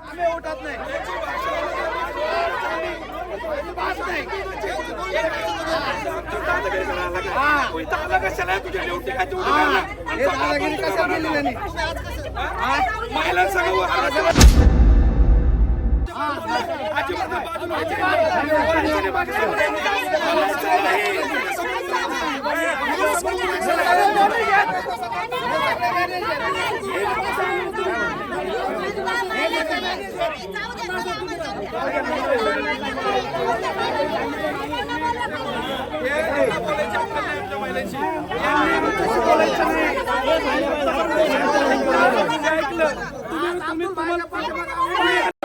आम्ही उठत नाही. बात नाही. तू इथं आला कशाला आहे? तुझी ड्युटी काय तेवढी हा. करणार? आणि हे स्वतः दादागिरी आपण कसं करणार. केली त्यांनी? हा? महिलांसंग आजीबाजूला बाजूला व्हायचे. बोलायचं नाही. यांना बोलायचं आपल्याला नाही आपल्या महिलांशी. यांनी तसं बोलायचं नाही. तुम्ही ऐकलं? तुम्ही- तुम्ही तुम्हाला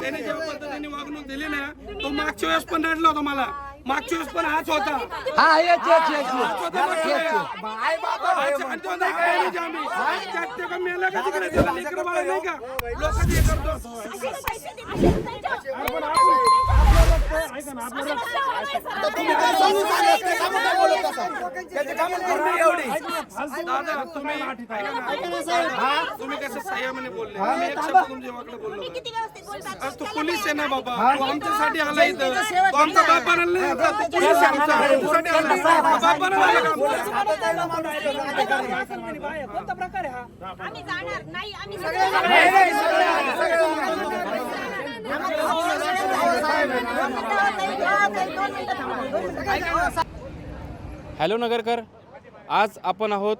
त्याने ज्या पद्धतीने वागणूक दिली ना तो मागच्या वेळेस पण रडला होता मला मागच्या वेळेस पण हाच होता हा. त्यात ते का मेला का तिकडे नाही का लोक हे करतो दादा तुम्ही कसं संयमाने बोलले मी एक शब्द तुमच्या वाकडे बोललो आज पोलीस आहे ना बाबा तू आमच्यासाठी आला इथं आमचा बाप आणला पोलीस आहे आमचा आमच्यासाठी आला बाप आम्ही जाणार नाही आम्ही हॅलो नगरकर आज आपण आहोत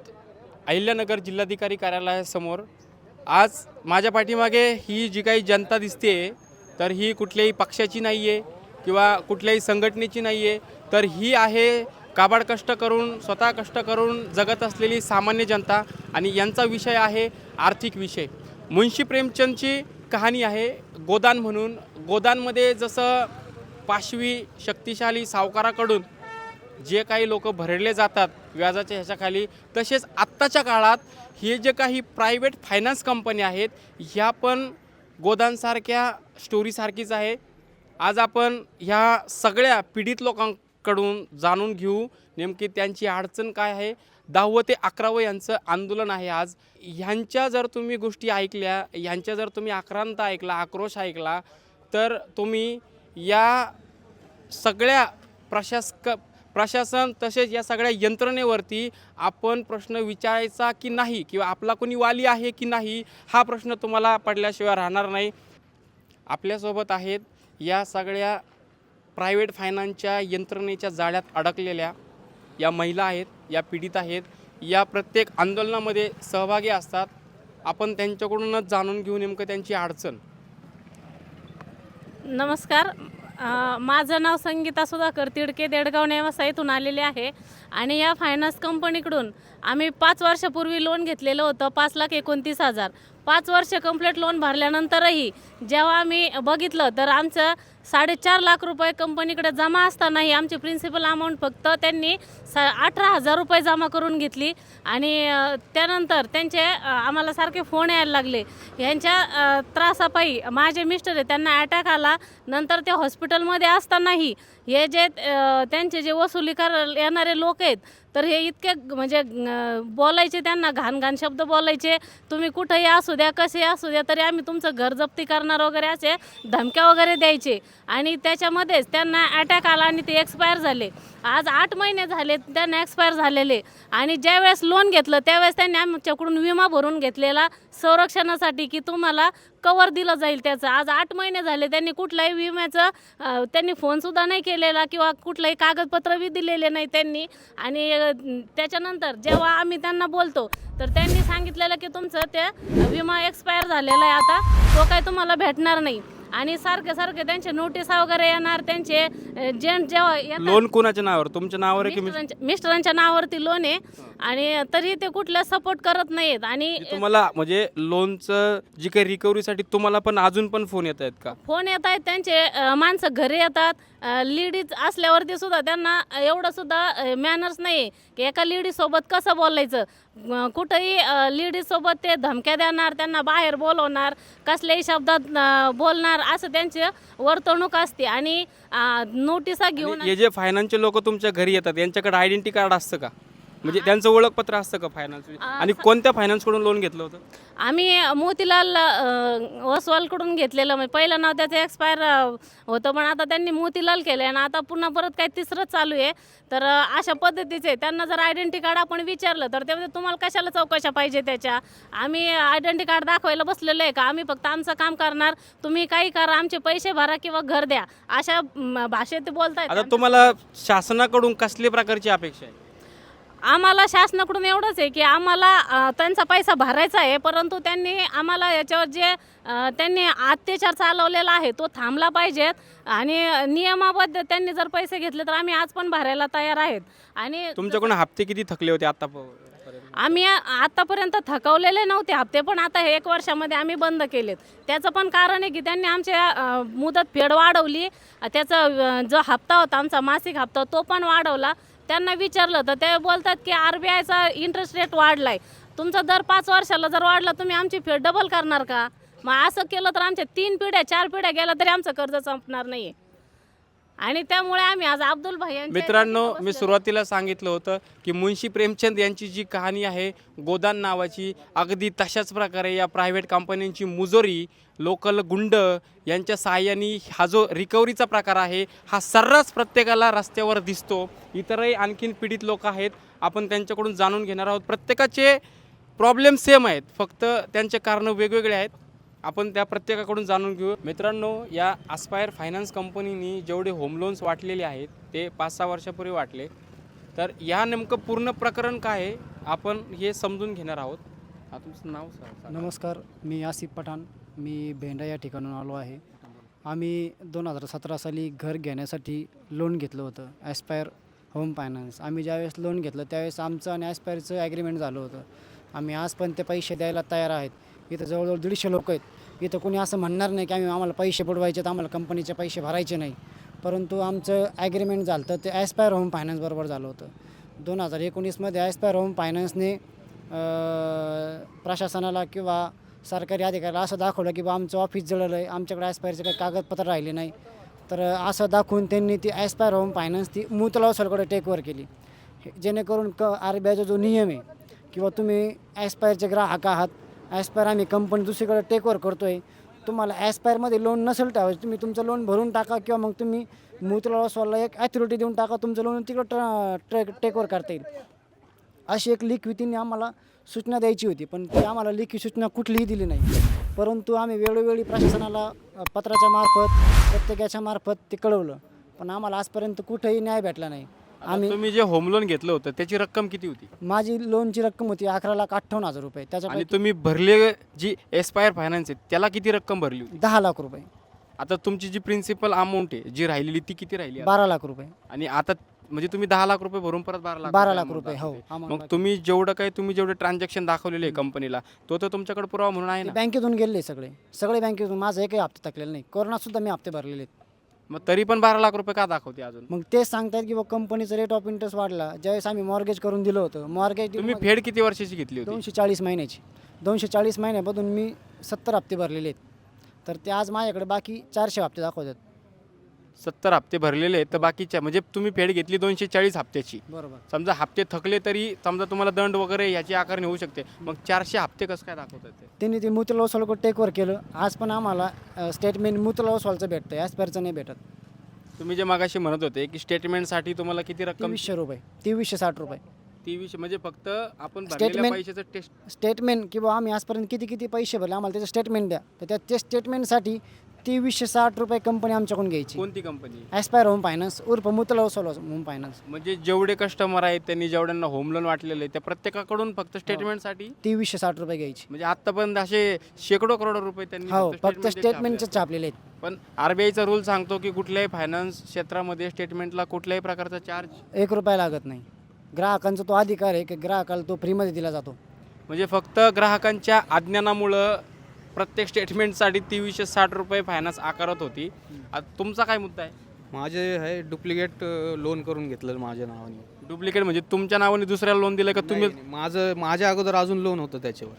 अहिल्यानगर जिल्हाधिकारी कार्यालयासमोर. आज माझ्या पाठीमागे ही जी काही जनता दिसते तर ही कुठल्याही पक्षाची नाही आहे किंवा कुठल्याही संघटनेची नाही आहे तर ही आहे काबाड कष्ट करून स्वतः कष्ट करून जगत असलेली सामान्य जनता आणि यांचा विषय आहे आर्थिक विषय. मुन्शी प्रेमचंदची कहाणी आहे गोदान म्हणून. गोदानमध्ये जसं पाशवी शक्तिशाली सावकाराकडून जे काही लोक भरले जातात व्याजाच्या ह्याच्याखाली तसेच आत्ताच्या काळात हे जे काही प्रायव्हेट फायनान्स कंपन्या आहेत ह्या पण गोदानसारख्या स्टोरीसारखीच आहे. आज आपण ह्या सगळ्या पीडित लोकांकडून जाणून घेऊ नेमकी त्यांची अडचण काय आहे. दहावं ते अकरावं यांचं आंदोलन आहे आज. ह्यांच्या जर तुम्ही गोष्टी ऐकल्या ह्यांच्या जर तुम्ही आक्रांत ऐकला आक्रोश ऐकला तर तुम्ही या सगळ्या प्रशासक प्रशासन तसेच या सगळ्या यंत्रणेवरती आपण प्रश्न विचारायचा की नाही किंवा आपला कोणी वाली आहे की नाही हा प्रश्न तुम्हाला पडल्याशिवाय राहणार नाही. आपल्यासोबत आहेत या सगळ्या प्रायव्हेट फायनान्सच्या यंत्रणेच्या जाळ्यात अडकलेल्या या महिला आहेत या पीडित आहेत या प्रत्येक आंदोलनामध्ये सहभागी असतात. आपण त्यांच्याकडूनच जाणून घेऊ नेमकं त्यांची अडचण. नमस्कार. अ, माझं नाव संगीता सुधाकर तिडके देडगाव नेवासा येथून आलेले आहे. आणि या फायनान्स कंपनीकडून आम्ही पाच वर्षापूर्वी लोन घेतलेलं होतं पाच लाख एकोणतीस हजार. पाच वर्ष कंप्लीट लोन भरल्यानंतरही जेव्हा आम्ही बघितलं तर आमचं साडेचार लाख रुपये कंपनीकडे जमा असतानाही आमची प्रिन्सिपल अमाऊंट फक्त त्यांनी सा अठरा हजार रुपये जमा करून घेतली. आणि त्यानंतर त्यांचे आम्हाला सारखे फोन यायला लागले. यांच्या त्रासापायी माझे मिस्टर आहे त्यांना अटॅक आला. नंतर ते हॉस्पिटलमध्ये असतानाही हे जे त्यांचे जे वसुली कर येणारे लोक आहेत तर हे इतके म्हणजे बोलायचे त्यांना घाण घाण शब्द बोलायचे तुम्ही कुठेही असू द्या कसे असू द्या तरी आम्ही तुमचं घर जप्ती करणार वगैरे असे धमक्या वगैरे द्यायचे. आणि त्याच्यामध्येच त्यांना अटॅक आला आणि ते एक्सपायर झाले. आज आठ महिने झाले त्यांना एक्सपायर झालेले. आणि ज्यावेळेस लोन घेतलं त्यावेळेस त्यांनी आमच्याकडून विमा भरून घेतलेला संरक्षणासाठी की तुम्हाला कवर दिलं जाईल त्याचं. आज आठ महिने झाले त्यांनी कुठल्याही विम्याचं त्यांनी फोनसुद्धा नाही केलेला किंवा कुठलंही कागदपत्र बी दिलेले नाही त्यांनी. आणि त्याच्यानंतर जेव्हा आम्ही त्यांना बोलतो तर त्यांनी सांगितलेलं की तुमचं ते विमा एक्सपायर झालेला आहे आता. तो काय तुम्हाला भेटणार नाही. आणि सारखे सारखे त्यांचे नोटीस वगैरे येणार त्यांचे जेंट जेव्हा येतात लोन कोणाच्या नावावर? तुमच्या नावावर आहे की मिस- मिस्टरांच्या मिस्टरांच्या नावावरती लोन आहे. आणि तरी ते कुठला सपोर्ट करत नाहीत. आणि तुम्हाला म्हणजे लोनचं जी काही रिकव्हरीसाठी तुम्हाला पण अजून पण फोन येत आहेत का? फोन येत आहेत त्यांचे अ, माणसं घरी येतात. लेडीज असल्यावरती सुद्धा त्यांना एवढं सुद्धा मॅनर्स नाही. की एका लेडीज सोबत कसं बोलायचं? अं, कुठंही लेडीजसोबत ते धमक्या देणार त्यांना बाहेर बोलवणार कसल्याही शब्दात अं, बोलणार. असं त्यांची वर्तणूक असते आणि नोटिसा घेऊन हे जे फायनान्सचे लोक तुमच्या घरी येतात यांच्याकडे आयडेंटिटी कार्ड असतं का? म्हणजे त्यांचं ओळखपत्र असतं का फायनान्स आणि कोणत्या फायनान्सकडून लोन घेतलं होतं? आम्ही मोतीलाल वसवालकडून घेतलेलं. म्हणजे पहिलं नाव त्याचं एक्सपायर होतं पण आता त्यांनी मोतीलाल केलं आणि आता पुन्हा परत काही तिसरं चालू आहे. तर अशा पद्धतीचे त्यांना जर आयडेंटिटी कार्ड आपण विचारलं तर ते म्हणतात, तुम्हाला कशाला चौकशा पाहिजे त्याच्या? आम्ही आयडेंटिटी कार्ड दाखवायला बसलेलो आहे का? आम्ही फक्त आमचं काम करणार. तुम्ही काही करा आमचे पैसे भरा किंवा घर द्या. अशा भाषेत ते बोलतायत आता तुम्हाला शासनाकडून कसली प्रकारची अपेक्षा आहे? आम्हाला शासनाकडून एवढंच आहे की आम्हाला त्यांचा पैसा भरायचा आहे परंतु त्यांनी आम्हाला याच्यावर जे त्यांनी अत्याचार चालवलेला आहे तो थांबला पाहिजेत आणि नियमाबद्ध त्यांनी जर पैसे घेतले तर आम्ही आज पण भरायला तयार आहेत. आणि तुमच्याकडून हप्ते किती थकले होते आता आम्ही आतापर्यंत थकवलेले नव्हते हप्ते पण आता हे एक वर्षामध्ये आम्ही बंद केलेत. त्याचं पण कारण आहे की त्यांनी आमच्या मुदत फेड वाढवली. त्याचा जो हप्ता होता आमचा मासिक हप्ता तो पण वाढवला. त्यांना विचारलं तर ते बोलतात की आर बी आयचा इंटरेस्ट रेट वाढलाय. तुमचा दर पाच वर्षाला जर वाढला तुम्ही आमची फेड डबल करणार का? मग असं केलं तर आमच्या तीन पिढ्या चार पिढ्या गेल्या तरी आमचं कर्ज संपणार नाही आहे आणि त्यामुळे आम्ही आज अब्दुल भाई यांच्या मित्रांनो मी सुरुवातीला सांगितलं होतं की मुन्शी प्रेमचंद यांची जी कहाणी आहे गोदान नावाची अगदी तशाच प्रकारे या प्रायव्हेट कंपन्यांची मुजोरी लोकल गुंड यांच्या सहाय्याने हा जो रिकव्हरीचा प्रकार आहे हा सर्रास प्रत्येकाला रस्त्यावर दिसतो. इतरही आणखीन पीडित लोक आहेत आपण त्यांच्याकडून जाणून घेणार आहोत. प्रत्येकाचे प्रॉब्लेम सेम आहेत फक्त त्यांचे कारणं वेगवेगळे आहेत. आपण त्या प्रत्येकाकडून जाणून घेऊ. मित्रांनो या आस्पायर फायनान्स कंपनीनी जेवढे होम लोन्स वाटलेले आहेत ते पाच सहा वर्षापूर्वी वाटले. तर या नेमकं पूर्ण प्रकरण काय आहे आपण हे समजून घेणार आहोत. हा तुमचं नाव सर नमस्कार मी आसिफ पठाण. मी भेंडा या ठिकाणून आलो आहे. आम्ही दोन हजार सतरा साली घर घेण्यासाठी लोन घेतलं होतं ॲस्पायर होम फायनान्स आम्ही ज्यावेळेस लोन घेतलं त्यावेळेस आमचं आणि ॲस्पायरचं ॲग्रीमेंट झालं होतं. आम्ही आज पण ते पैसे द्यायला तयार आहेत. इथं जवळजवळ दीडशे लोक आहेत. इथं कोणी असं म्हणणार नाही की आम्ही आम्हाला पैसे बुडवायचे तर आम्हाला कंपनीचे पैसे भरायचे नाही. परंतु आमचं ॲग्रीमेंट झालं तर ते ॲस्पायर होम फायनान्सबरोबर झालं होतं. दोन हजार एकोणीसमध्ये ॲस्पायर होम फायनान्सने प्रशासनाला किंवा सरकारी अधिकाऱ्याला असं दाखवलं की बा आमचं ऑफिस जळलं आहे आमच्याकडे ॲस्पायरचे काही कागदपत्र राहिले नाही. तर असं दाखवून त्यांनी ती ॲस्पायर होम फायनान्स ती मुतलाव सरकडे टेकवर केली. हे- जेणेकरून क आर बी आयचा जो नियम आहे किंवा तुम्ही ॲस्पायरचे ग्राहक आहात ॲस्पायर आम्ही कंपनी दुसरीकडे टेकओव्हर करतो आहे तुम्हाला ॲस्पायरमध्ये लोन नसेल ठेवायचं तुम्ही तुमचं लोन भरून टाका किंवा मग तुम्ही मुतलावसरला एक ॲथॉरिटी देऊन टाका तुमचं लोन तिकडं ट्र ट्रेक टेकओव्हर करता येईल. अशी एक लेखी आम्हाला सूचना द्यायची होती पण ती आम्हाला लिखी सूचना कुठलीही दिली नाही. परंतु आम्ही वेळोवेळी प्रशासनाला पत्राच्या मार्फत प्रत्येकाच्या मार्फत ते कळवलं पण आम्हाला आजपर्यंत कुठेही न्याय भेटला नाही. आता तुम्ही जे होम लोन घेतलं होतं त्याची रक्कम किती होती? माझी लोनची रक्कम होती अकरा लाख अठ्ठावन्न हजार रुपये. आणि त्याच्यापैकी तुम्ही भरले जी एस्पायर फायनान्स आहे त्याला किती रक्कम भरली होती? दहा लाख रुपये. आता तुमची जी प्रिन्सिपल अमाऊंट आहे जी राहिलेली ती किती राहिली आता? बारा लाख रुपये. आणि आता म्हणजे तुम्ही दहा लाख रुपये भरून परत बारा लाख बारा रुपये लाख amount रुपये, हो, दाखवते. मग. तुम्ही जेवढं काही तुम्ही जेवढे ट्रान्झॅक्शन दाखवलेले आहे कंपनीला तो तर तुमच्याकडे पुरावा म्हणून आहे ना? बँकेतून गेले सगळे. सगळे बँकेतून माझा एकही हप्ता थकलेला नाही. कोरोनात सुद्धा मी हप्ते भरलेले आहेत. मग तरी पण बारा लाख रुपये का दाखवते अजून? मग तेच सांगतात की बा कंपनीचा रेट ऑफ इंटरेस्ट वाढला. ज्यावेळेस आम्ही मॉर्गेज करून दिलं होतं मॉर्गेज तुम्ही फेड किती वर्षाची घेतली होती? दोनशे चाळीस महिन्याची. दोनशे चाळीस महिन्यामधून मी सत्तर हप्ते भरलेले आहेत. तर ते आज माझ्याकडे बाकी चारशे हप्ते दाखवतात. सत्तर हप्ते भरलेले आहेत तर बाकीच्या म्हणजे तुम्ही फेड घेतली दोनशे चाळीस हप्त्याची. बरोबर. समजा हप्ते थकले तरी समजा तुम्हाला दंड वगैरे याची आकारणी होऊ शकते. मग चारशे हप्ते कसं काय दाखवतात ते त्यांनी ते मुतला वसवाल टेकवर केलं. आज पण आम्हाला स्टेटमेंट मुतला वसवालचं भेटतं ॲस्पायरचं नाही भेटत. तुम्ही जे मागाशी म्हणत होते की स्टेटमेंटसाठी तुम्हाला किती रक्कम तेवीसशे रुपये तेवीसशे साठ रुपये. तेवीसशे म्हणजे फक्त आपण भरलेल्या Statement- पैशाचं टेस्ट स्टेटमेंट किंवा आम्ही आजपर्यंत किती किती पैसे भरले आम्हाला त्याचं स्टेटमेंट द्या. तर त्या ते स्टेटमेंटसाठी तेवीसशे साठ रुपये कंपनी आमच्याकडून घ्यायची. कोणती कंपनी ॲस्पायर होम फायनान्स उर्फ मुतला वसवाल होम फायनान्स म्हणजे जेवढे कस्टमर आहेत त्यांनी जेवढ्यांना होम लोन वाटलेले आहे त्या प्रत्येकाकडून फक्त हो. स्टेटमेंटसाठी तेवीसशे साठ रुपये घ्यायची. म्हणजे आतापर्यंत असे शेकडो करोड रुपये त्यांनी हो फक्त स्टेटमेंटचे छापले. छापलेले आहेत. पण आरबीआयचा रूल सांगतो की कुठल्याही फायनान्स क्षेत्रामध्ये स्टेटमेंटला कुठल्याही प्रकारचा चार्ज एक रुपया लागत नाही. ग्राहकांचा तो अधिकार आहे की ग्राहकाला तो फ्रीमध्ये दिला जातो. म्हणजे फक्त ग्राहकांच्या अज्ञानामुळं प्रत्येक स्टेटमेंटसाठी तेवीसशे साठ रुपये फायनान्स आकारत होती. आता तुमचा काय मुद्दा आहे? माझे आहे डुप्लिकेट लोन करून घेतलं माझ्या नावाने. डुप्लिकेट म्हणजे तुमच्या नावाने दुसऱ्याला लोन दिलं का तुम्ही नाही, माझं माझ्या अगोदर अजून लोन होतं त्याच्यावर.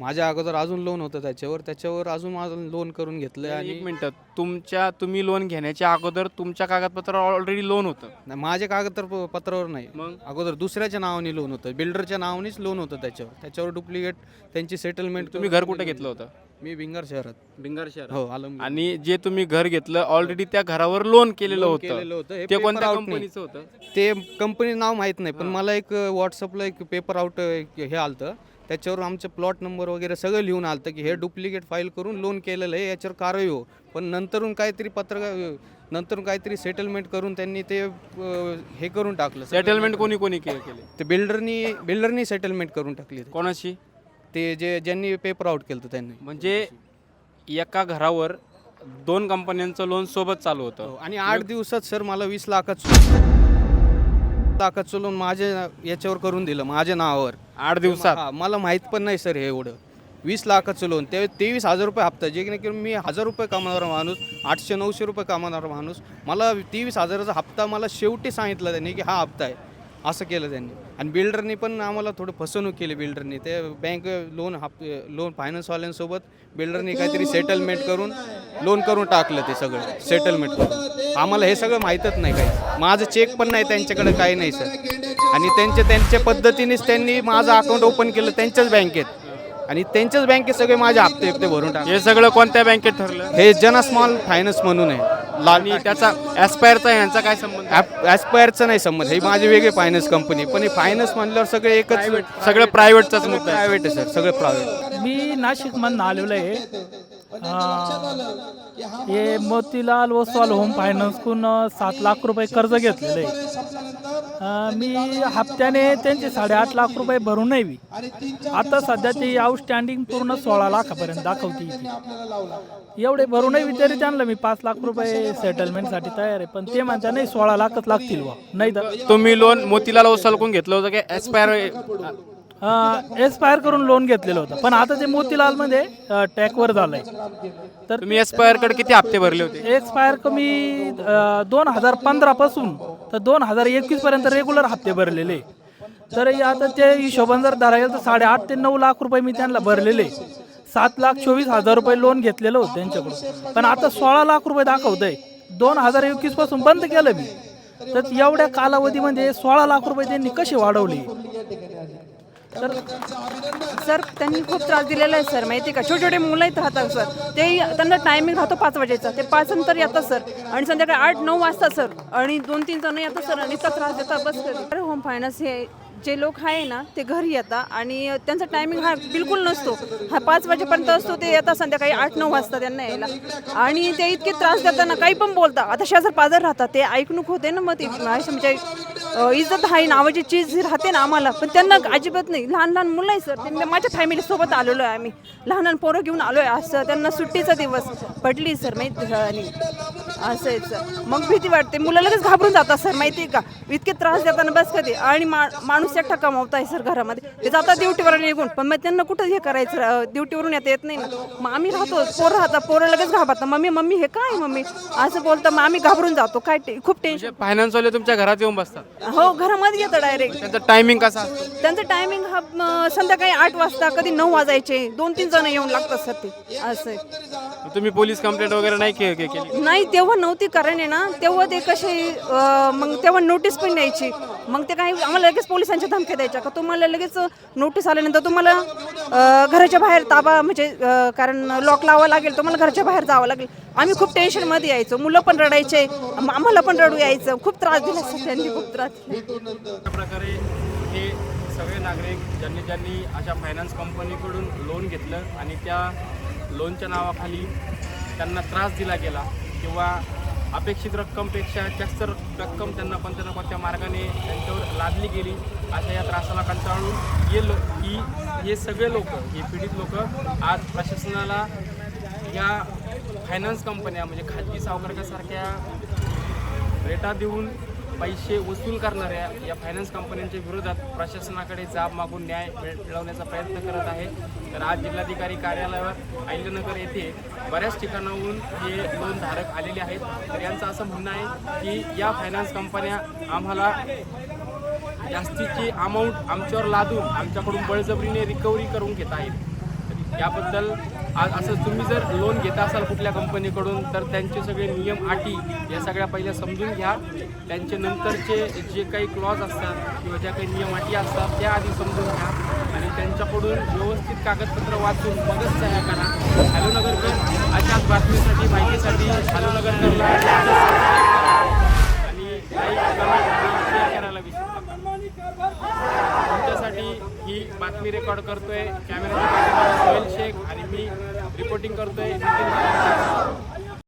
माझ्या अगोदर अजून लोन होतं त्याच्यावर. त्याच्यावर अजून माझं लोन करून घेतलं एक आणि मिनिट. तुमच्या तुम्ही लोन घेण्याच्या अगोदर तुमच्या कागदपत्रावर ऑलरेडी लोन होतं. नाही, माझे कागदपत्र पत्रावर नाही. मग? अगोदर दुसऱ्याच्या नावाने लोन होतं. बिल्डरच्या नावानेच लोन होतं त्याच्यावर. त्याच्यावर डुप्लिकेट त्यांची सेटलमेंट तुम्ही घर कुठे घेतलं होतं? मी भिंगार शहरात. बिंगार शहर हो आलम आणि जे तुम्ही घर घेतलं ऑलरेडी त्या घरावर लोन केलेलं होतं. होतं. ते paper कोणत्या out नाही. कंपनीचं होतं? ते कंपनी नाव माहीत नाही पण मला एक व्हॉट्सअपला एक पेपर आउट हे आलतं. त्याच्यावर आमचं प्लॉट नंबर वगैरे सगळं लिहून आलतं की हे डुप्लिकेट फाईल करून लोन केलेलं आहे याच्यावर कारवाई हो. पण नंतरून काहीतरी पत्र नंतरून काहीतरी सेटलमेंट करून त्यांनी ते हे करून टाकलं. सेटलमेंट कोणी कोणी के- केले? ते बिल्डरनी बिल्डरनी सेटलमेंट करून टाकली कोणाशी? ते जे ज्यांनी पेपर आउट केलं त्यांनी. म्हणजे एका घरावर दोन कंपन्यांचं लोन सोबत चालू होतं. हो, आणि आठ दिवसात सर मला वीस लाखाचं लाखाचं लोन माझ्या याच्यावर करून दिलं माझ्या नावावर. आठ दिवसात. हा, मला माहीत पण नाही सर हे एवढं. वीस लाखाचं लोन ते तेवीस हजार रुपये हप्ता जे की नाही मी हजार रुपये कमावणारा माणूस आठशे नऊशे रुपये कमावणारा माणूस मला तेवीस हजाराचा हप्ता मला शेवटी सांगितलं त्यांनी की हा हप्ता आहे. असं केलं त्यांनी. आणि बिल्डरनी पण आम्हाला थोडं फसवणूक केली बिल्डरनी ते बँक लोन हप लोन फायनान्सवाल्यांसोबत बिल्डरनी काहीतरी सेटलमेंट करून लोन करून टाकलं ते सगळं सेटलमेंट करून. आम्हाला हे सगळं माहीतच नाही काही. माझं चेक पण नाही त्यांच्याकडे काही नाही सर आणि त्यांच्या त्यांच्या पद्धतीनेच त्यांनी माझं अकाउंट ओपन केलं त्यांच्याच बँकेत आणि त्यांच्याच बँकेत सगळे माझे हप्ते हप्ते भरून टाकले. हे सगळं कोणत्या बँकेत ठरलं? हे जन स्मॉल फायनान्स म्हणून आहे. लाल आणि त्याचा ॲस्पायरचा यांचा काय संबंध ॲस्पायरचं नाही संबंध हे माझी वेगळी फायनान्स कंपनी पण हे फायनान्स म्हणल्यावर सगळे एकच सगळं प्रायव्हेटचाच मुद्दा आहे. प्रायव्हेट आहे सर सगळे प्रायव्हेट मी नाशिकमधून आलेलो आहे. हे मोतीलाल ओसवाल होम फायनान्सकडून सात लाख रुपये कर्ज घेतलेलं आहे. मी हप्त्याने त्यांचे साडेआठ लाख रुपये भरून नाही बी. आता सध्या ते आउटस्टँडिंग पूर्ण सोळा लाखापर्यंत दाखवते. एवढे भरूनही तरी त्यांना मी पाच लाख रुपये सेटलमेंटसाठी तयार आहे. पण ते म्हणता नाही सोळा लाखच लागतील बा. नाही तर तुम्ही लोन मोतीलाल ओसलकून घेतलं होतं की? ॲस्पायर एक्सपायर करून लोन घेतलेलं होतं. पण आता ते मोतीलालमध्ये टॅकवर झालंय. तर तुम्ही कडे किती हप्ते भरले होते? एक्सपायर कमी दोन हजार पंधरा पासून तर दोन हजार एकवीस पर्यंत रेग्युलर हप्ते भरलेले. तर हे आता ते हिशोबान जर धरायला तर साडेआठ ते नऊ लाख रुपये मी त्यांना भरलेले. सात लाख चोवीस हजार रुपये लोन घेतलेलं होतं त्यांच्याकडून. पण आता सोळा लाख रुपये दाखवतंय. दोन हजार एकवीसपासून बंद केलं मी. तर एवढ्या कालावधीमध्ये सोळा लाख रुपये त्यांनी कसे वाढवले? तर सर त्यांनी खूप त्रास दिलेला आहे सर. माहिती आहे का? छोटे छोटे मुलं आहेत राहतात सर. ते त्यांना टायमिंग राहतो पाच वाजेचा ते पाच नंतर येतात सर. आणि संध्याकाळी आठ नऊ वाजता सर. आणि दोन तीन जण येतात सर. आणि इतका त्रास देतात बस होम फायनान्स हे जे लोक आहे ना ते घरी येतात आणि त्यांचा टायमिंग हा बिलकुल नसतो. हा पाच वाजेपर्यंत असतो ते येतात संध्याकाळी आठ नऊ वाजता त्यांना यायला. आणि ते इतके त्रास देताना काही पण बोलतात. आता शेजार पाजार राहतात ते ऐकणूक होते ना मग ते. म्हणजे इज्जत आहे नावाची चीज राहते ना आम्हाला. पण त्यांना अजिबात नाही. लहान लहान मुलं आहे सर. त्यांना म्हणजे माझ्या फॅमिलीसोबत आलेलो आहे आम्ही. लहान लहान पोरं घेऊन आलो आहे असं त्यांना सुट्टीचा दिवस. पडली सर माहिती आणि असं आहे सर. मग भीती वाटते. मुलं लगेच घाबरून जातात सर. माहिती आहे का? इतके त्रास देताना बस कधी? आणि मा माणूस एकटा कमावत आहे सर घरामध्ये. ते जातात ड्युटीवर निघून. पण मग त्यांना कुठं हे करायचं? ड्युटीवरून येता येत नाही ना. मग आम्ही राहतो पोरं राहतात पोरं लगेच घाबरतात. मम्मी मम्मी हे काय मम्मी? असं बोलतं मग आम्ही घाबरून जातो. काय ते खूप टेन्शन म्हणजे फायनान्सवाले तुमच्या घरात येऊन बसतात. हो घरामध्ये येतं डायरेक्ट त्यांचा टायमिंग कसा असतो? त्यांचं टायमिंग हा म, संध्याकाळी आठ वाजता कधी नऊ वाजायचे. दोन तीन जण येऊन लागतात सर ते. असं आहे. तुम्ही पोलीस कंप्लेंट वगैरे नाही के- के- केली? नाही तेव्हा नव्हती कारण आहे ना तेव्हा ते कसे अं, मग तेव्हा नोटीस पण द्यायची. मग ते काही आम्हाला लगेच पोलिसांच्या धमक्या द्यायच्या का? तुम्हाला लगेच नोटीस आल्यानंतर तुम्हाला घराच्या बाहेर ताबा म्हणजे कारण लॉक लावावं लागेल तुम्हाला घराच्या बाहेर जावं लागेल. आम्ही खूप टेन्शनमध्ये यायचो. मुलं पण रडायचे आम्हाला पण रडू यायचं. खूप त्रास दिला सर त्यांनी खूप त्रास दिला. अशा प्रकारे हे सगळे नागरिक ज्यांनी ज्यांनी अशा फायनान्स कंपनीकडून लोन घेतलं आणि त्या लोनच्या नावाखाली त्यांना त्रास दिला गेला किंवा अपेक्षित रक्कमपेक्षा जास्त रक्कम त्यांना कोणत्या मार्गाने त्यांच्यावर लादली गेली अशा या त्रासाला कंटाळून हे लो ही हे सगळे लोक हे पीडित लोक आज प्रशासनाला या फायनान्स कंपन्या म्हणजे खाजगी सावकारकासारख्या रेटा देऊन पैसे वसूल करणाऱ्या या फायनान्स कंपन्यांच्या विरोधात प्रशासनाकडे जाब मागून न्याय मिळ- मिळवण्याचा प्रयत्न करत आहे. तर आज जिल्हाधिकारी कार्यालयावर अहिल्यानगर येथे बऱ्याच ठिकाणाहून हे लोन धारक आलेले आहेत. तर यांचं असं म्हणणं आहे की या फायनान्स कंपन्या आम्हाला जास्तीची अमाऊंट आमच्यावर लादून आमच्याकडून बळजबरीने रिकव्हरी करून घेत आहेत याबद्दल आज असं तुम्ही जर लोन घेत असाल कुठल्या कंपनीकडून तर त्यांचे सगळे नियम अटी या सगळ्या पहिल्या समजून घ्या. त्यांचे नंतरचे जे काही क्लॉज असतात किंवा ज्या काही नियम अटी असतात त्या आधी समजून घ्या. आणि त्यांच्याकडून व्यवस्थित कागदपत्र वाचून मगच सह्या करा. हॅलो नगरकर अशाच बातमीसाठी माहितीसाठी हॅलो नगरकरला आणि लाईक कमेंट शेअर करायला विसरू ही बातमी रेकॉर्ड करतोय कॅमेरा सोहेल शेख आणि मी रिपोर्टिंग करतोय. नितीन